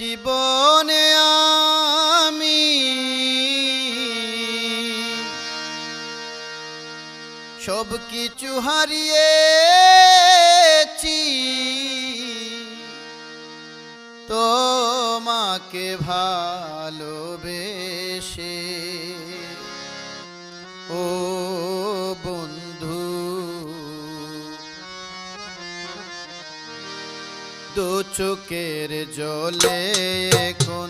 জীবনে আমি সব কিছু হারিয়েছি। তোমাকে ভালোবেসে দু চোখের জলে এখন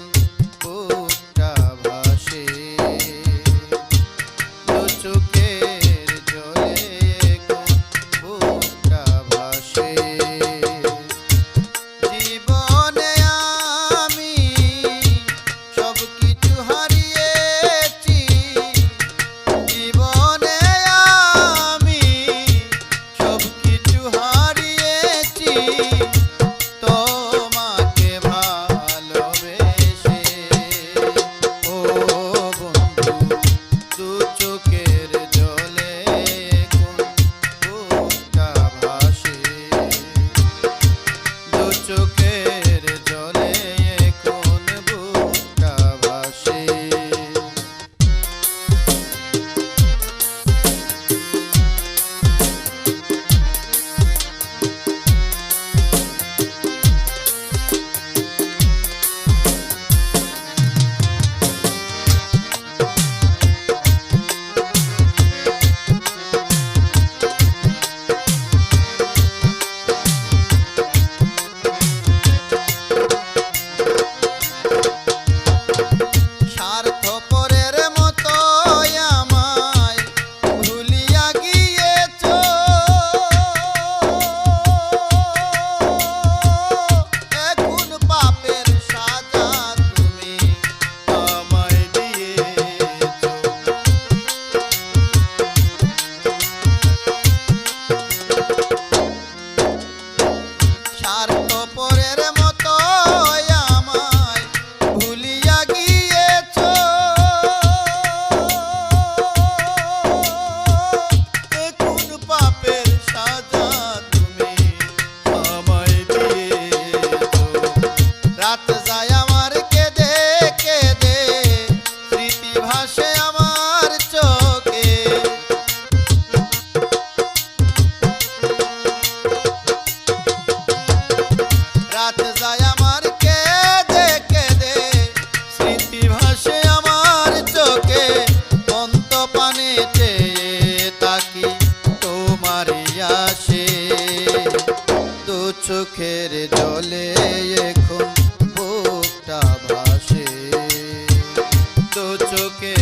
সারা চোখের জলে এখন বুকটা ভাসে। তো চোখের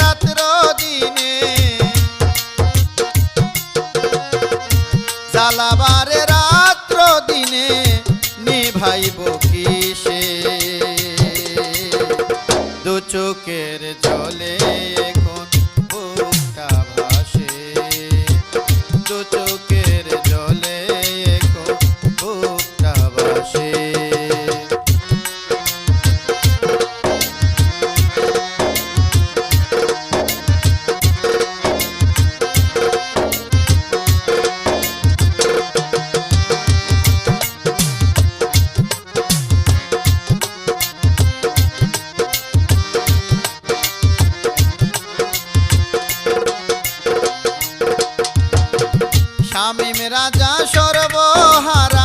পাইব কিসে? দু চোখের জলে শামিম রাজা সর্বহারা।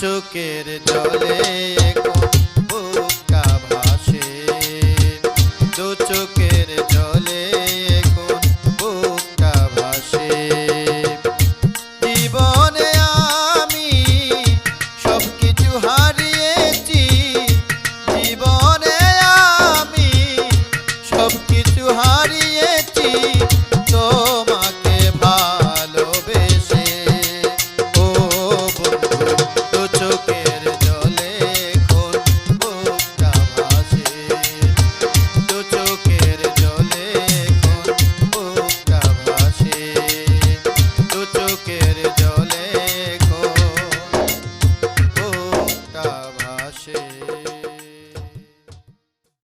চোখের জলে ভাসে। দু চোখের